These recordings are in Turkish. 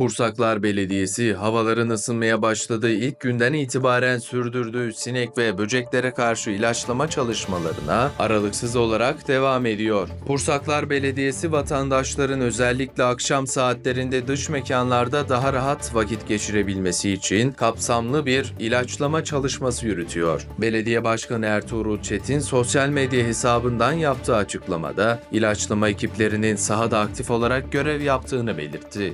Pursaklar Belediyesi havaların ısınmaya başladığı ilk günden itibaren sürdürdüğü sinek ve böceklere karşı ilaçlama çalışmalarına aralıksız olarak devam ediyor. Pursaklar Belediyesi vatandaşların özellikle akşam saatlerinde dış mekanlarda daha rahat vakit geçirebilmesi için kapsamlı bir ilaçlama çalışması yürütüyor. Belediye Başkanı Ertuğrul Çetin sosyal medya hesabından yaptığı açıklamada ilaçlama ekiplerinin sahada aktif olarak görev yaptığını belirtti.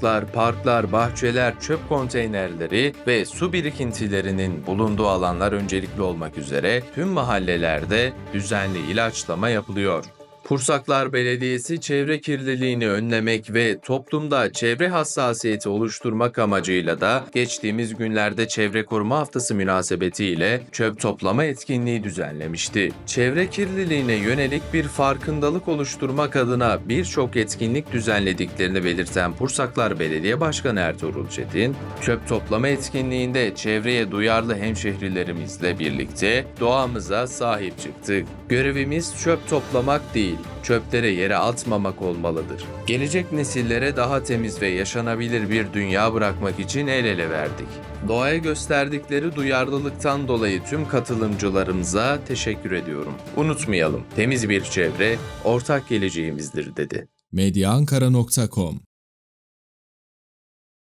Sokaklar, parklar, bahçeler, çöp konteynerleri ve su birikintilerinin bulunduğu alanlar öncelikli olmak üzere tüm mahallelerde düzenli ilaçlama yapılıyor. Pursaklar Belediyesi çevre kirliliğini önlemek ve toplumda çevre hassasiyeti oluşturmak amacıyla da geçtiğimiz günlerde Çevre Koruma Haftası münasebetiyle çöp toplama etkinliği düzenlemişti. Çevre kirliliğine yönelik bir farkındalık oluşturmak adına birçok etkinlik düzenlediklerini belirten Pursaklar Belediye Başkanı Ertuğrul Çetin, çöp toplama etkinliğinde çevreye duyarlı hemşehrilerimizle birlikte doğamıza sahip çıktık. Görevimiz çöp toplamak değil, çöplere yere atmamak olmalıdır. Gelecek nesillere daha temiz ve yaşanabilir bir dünya bırakmak için el ele verdik. Doğaya gösterdikleri duyarlılıktan dolayı tüm katılımcılarımıza teşekkür ediyorum. Unutmayalım, temiz bir çevre ortak geleceğimizdir dedi. medyaankara.com